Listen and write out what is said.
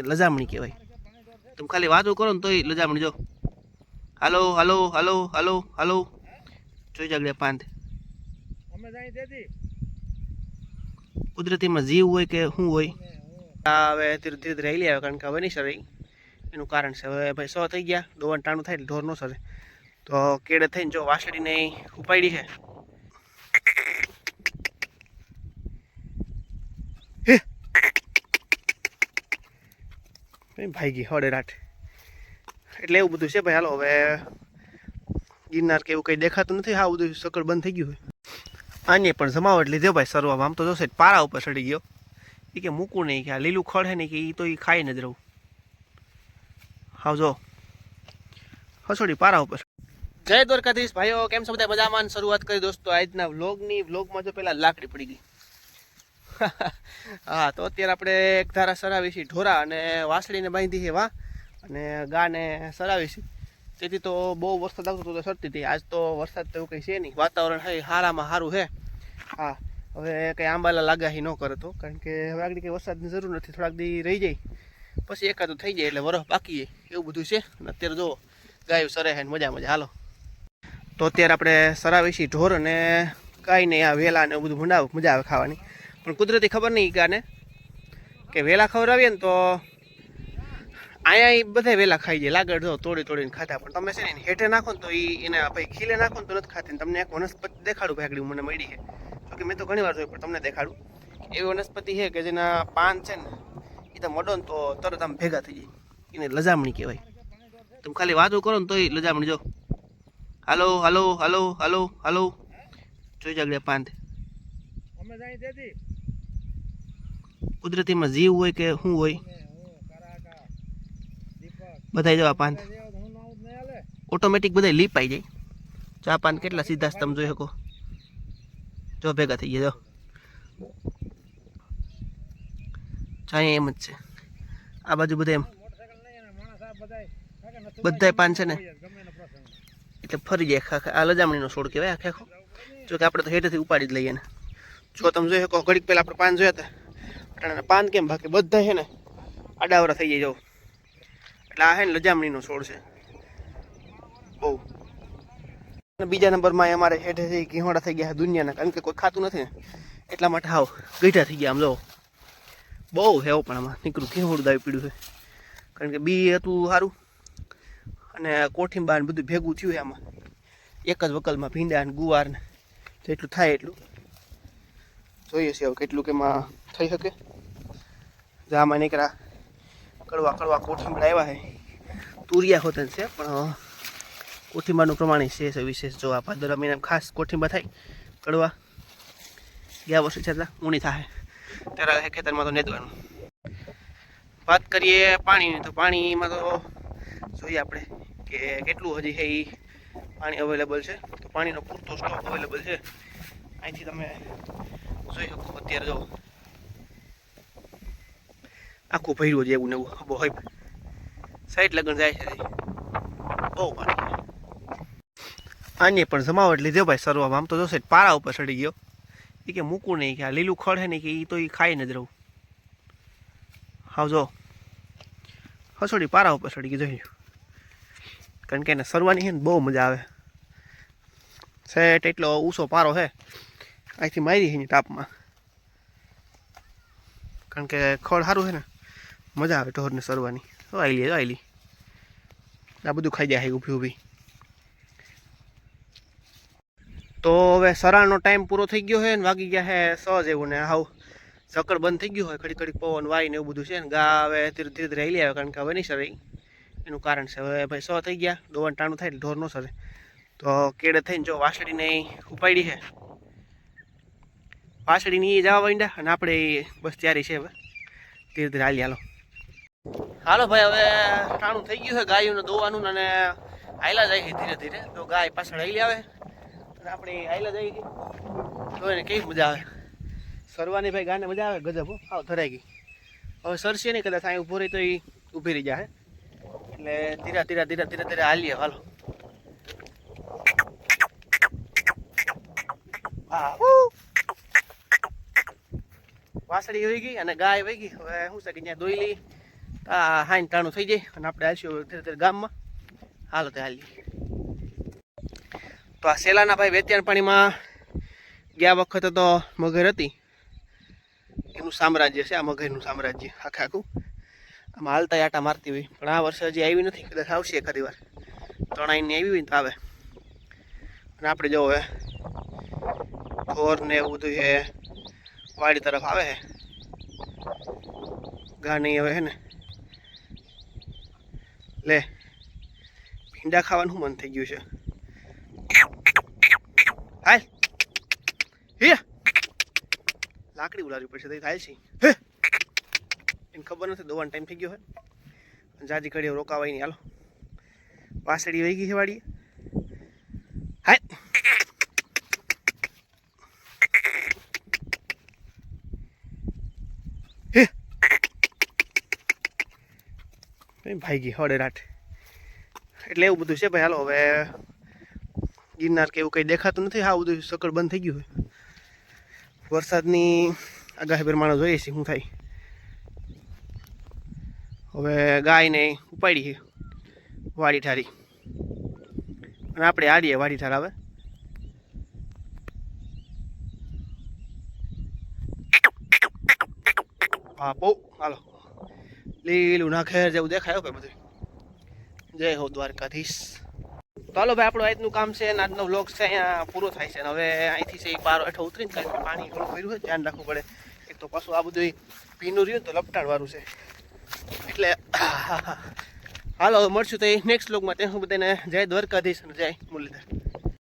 લજામણી કહેવાય. તમે ખાલી વાતો કરો ને તોય લજામણી જો. હાલો હાલો હાલો હાલો હાલો. જોઈ જાગડે તેથી કુદરતીમાં જીવ હોય કે શું હોય? આ હવે ધીરે ધીરે હેલી આવે કારણ કે હવે નહીં સરે. એનું કારણ છે. હવે ભાઈ સો થઈ ગયા. દોવન ટાણું થાય ઢોર ન સરે. તો કેડે થઈને જો વાસળીને ઉપાડી છે. એ ભાઈ ગઈ હડે રાઠ એટલે એવું બધું છે ભાઈ હાલો, હવે ગિરનાર કે એવું કંઈ દેખાતું નથી, હા, બધું સકળ બંધ થઈ ગયું હોય આને પણ જમાવટ લીધો ભાઈ સરવામાં. આમ તો જોશે પારા ઉપર ચડી ગયો. એ કે મૂકું નહીં, કે આ લીલું ખડ છે ને કે એ તો એ ખાઈ ન જ રહું. હાવ જો. હસોડી પારા ઉપર જય દ્વારકાધીશ. ભાઈઓ, કેમ છો બધા? મજામાં શરૂઆત કરી દોસ્તો, આજના વ્લોગની વ્લોગમાં જો પહેલાં લાકડી પડી ગઈ. હા, તો અત્યારે આપણે એક ધારા સરાવી છીએ ઢોરા અને વાસળીને બાંધી છે વા. અને ગાને સરાવી છે તેથી તો બહુ વરસાદ આવતો હતો તો સરતી હતી. આજ તો વરસાદ તો એવું કંઈ છે નહીં. વાતાવરણ હે, હારામાં સારું છે હા, હવે કંઈ આંબાલા લાગાહી ન કરે તો. કારણ કે હવે આગળ કંઈ વરસાદની જરૂર નથી. થોડાક દી રહી જાય. પછી એકાદું થઈ જાય એટલે વરફ બાકી જાય. એવું બધું છે. અને અત્યારે જો ગાયું સરે હે મજા મજા. હાલો. તો અત્યારે આપણે સરાવી છીએ ઢોર અને કાંઈ નહીં આ વેલા ને એવું બધું ભંડાવ મજા આવે ખાવાની. પણ કુદરતી ખબર નહીં ગાને. કે વેલા ખવડાવીએ ને તો અહીંયા બધા વેલા ખાઈ જાય. લાગડ જો તોડી તોડીને ખાતા. પણ તમે છે ને હેઠે નાખો ને તો એ એને ભાઈ ખીલે નાખો ને તો નથી ખાતી. તમને એક વનસ્પતિ દેખાડું ભાગડી મને મળી છે. જો કે મેં તો ઘણી વાર જોયું, પણ તમને દેખાડું. એવી વનસ્પતિ છે કે જેના પાન છે ને એ તો મડો ને તો તરત આમ ભેગા થઈ જાય. એને લજામણી કહેવાય. તમે ખાલી વાતો કરો ને તોય લજામણી જો. હાલો હાલો હાલો હાલો હાલો. જોઈ જાગડે પાંદ અમે જાય તેથી. કુદરતીમાં જીવ હોય કે શું હોય? બધા જવા જ હાલે ઓટોમેટિક બધા લીપાઈ જાય. ચા પાન કેટલા સીધા તમે જોઈ શકો. જો ભેગા થઈ ગયા, જો. ચાય એમ જ છે. આ બાજુ બધા એમ. આ બધાય પાન છે ને? જ એટલે ફરી જાય આખા. આ લજામણીનો છોડ કહેવાય, આખે આખો. જો કે આપણે તો હેઠેથી ઉપાડી જ લઈએ ને. જો તમે જોઈ શકો, ઘડીક પહેલાં આપણે પાન જોયા હતા. અટાણાના પાન કેમ બાકી? બધા છે ને આડાવરા થઈ જાય, જો. એટલે આ છે ને લજામણીનો છોડ છે. બહુ. અને બીજા નંબરમાં અમારે હેઠેથી ઘીહોડા થઈ ગયા દુનિયાના, કારણ કે કોઈ ખાતું નથી એટલા માટે હાવ ગઈઠા થઈ ગયા આમ, જો. બહુ હેવો પણ આમાં નીકળું ઘીહોડું દાવી પીડ્યું છે. કારણ કે બી હતું સારું અને કોઠીંબા ને બધું ભેગું થયું આમાં. એક જ વકલમાં ભીંડા ને ગુવાર ને જેટલું થાય એટલું. જોઈએ છે હવે કેટલું કે એમાં થઈ શકે. આમાં નીકળ્યા. કડવા કડવા કોઠીંબડા આવ્યા છે. તુરિયા હોતન છે, પણ કોઠીંબાનું પ્રમાણ છે વિશેષ જો આ ભાદરવા મહિનામાં ખાસ કોઠીંબા થાય. કડવા. ગયા વર્ષે છેલ્લા ઊણી થાય. ત્યારે ખેતરમાં તો નેદવાનું. વાત કરીએ પાણીની, તો પાણીમાં તો જોઈએ આપણે કે કેટલું હજી છે એ પાણી અવેલેબલ છે. તો પાણીનો પૂરતો સ્ટોક અવેલેબલ છે. અહીંથી તમે જોઈ શકો અત્યારે જો આખું ભર્યું છે એવું ને એવું બહુ હોય સાઈડ લગ્ન જાય છે. બહુ આને પણ જમાવટ લીધો ભાઈ સરવામાં આમ તો જોશે પારા ઉપર ચડી ગયો. એ કે મૂકું નહીં, કે આ લીલું ખડ છે ને કે એ તો એ ખાઈ ન જ રહું. હાવ જો. હસોડી પારા ઉપર ચડી ગઈ જોઈ કારણ કે એને સરવાની છે ને બહુ મજા આવે. સેટ એટલો ઊંચો પારો છે. અહીંથી મારી છે ટાપમાં. કારણ કે ખડ સારું છે ને. મજા આવે ઢોરને સરવાની. તો આઈલી આ બધું ખાઈ જાય ઊભી ઊભી. તો હવે સરાનો ટાઈમ પૂરો થઈ ગયો છે ને વાગી ગયા છે સો જેવું ને હાવ ઝકડ બંધ થઈ ગયું હોય ઘડી ઘડી પવન વાય ને એવું બધું છે ને, ગા હવે ધીરે ધીરે ધીરે હેલી આવે કારણ કે હવે નહીં સરે એનું કારણ છે, હવે ભાઈ સો થઈ ગયા દોવન ટાણું થાય ઢોર ન સરે. તો કેડે થઈને જો વાસળીને ઉપાડી છે વાસળીની જવા માંડ્યા અને આપણે બસ તૈયારી છે હવે. ધીરે ધીરે હાલી, હાલો. હાલો ભાઈ, હવે ટાણું થઈ ગયું છે ગાયોને દોવાનું અને આયલા જાય ધીરે ધીરે. તો ગાય પાછળ હાલી આવે. આપણે આયલા હાયલા ગઈ તો એને કેવી મજા આવે. સરવાની ભાઈ ગાને મજા આવે? ગજબ આવ ધરાઈ ગઈ. હવે સરશે નહીં, કદાચ અહીં ઊભો રહી તો એ ઊભી રહી જાય એટલે ધીરા ધીરા ધીરા ધીરે ધીરે હાલીએ, હાલો. વાસળી વહી ગઈ અને ગાય વહી ગઈ. હવે શું છે કે ત્યાં દોઈ લઈ. આ હાઈન ટાણું થઈ જાય અને આપણે આવીશું ધીરે ધીરે ગામમાં. હાલો તે હાલી તો આ સેલાના ભાઈ વેતિયાણ પાણીમાં ગયા વખતે તો મગર હતી. એનું સામ્રાજ્ય છે, આ મગરનું સામ્રાજ્ય, આખે આખું. આમાં હાલતા આટા મારતી હોય. પણ આ વર્ષે હજી આવી નથી, કદાચ આવશે ખરી વાર. ત્રણાઈની આવી હોય તો આવે. અને આપણે જો હવે ઢોર ને એવું બધું છે, વાડી તરફ આવે છે. ગાની હવે હે ને લે. ભીંડા ખાવાનું મન થઈ ગયું છે. હાલ. હે. લાકડી ઉલાડવી પડશે તો થાય છે. એને ખબર નથી દોવાનો ટાઈમ થઈ ગયો હોય જાજી ઘડીએ રોકાવાય નહીં. હાલો. વાસળી વહી ગઈ છે વાડીએ. હાય હે એ ભાઈ હડે રાટ એટલે એવું બધું છે ભાઈ હાલો, હવે ગિરનાર કે એવું કંઈ દેખાતું નથી. હા, બધું સકળ બંધ થઈ ગયું હોય વરસાદની આગાહી પ્રમાણે જોઈએ છે, શું થાય. હવે ગાયને ઉપાડી વાડી ઠારી. અને આપણે આડીએ વાડી ઠાર આવે બહુ હાલો. લીલું ના ખેર જેવું દેખાય ભાઈ બધું જય હો દ્વારકાધીશ. તો હાલો ભાઈ, આપણું આજનું કામ છે અને આજનો વ્લોગ છે અહીંયા પૂરો થાય છે. અને હવે અહીંથી છે બાર હેઠો ઉતરીને કારણ પાણી થોડું ભર્યું હોય ધ્યાન રાખવું પડે. એક તો પાછું આ બધું ભીનું રહ્યું તો લપટાણવાળું છે. એટલે હાલો મળશું તો નેક્સ્ટ વ્લોગમાં તે હું બધાને જય દ્વારકાધીશ અને જય મુરલીધર.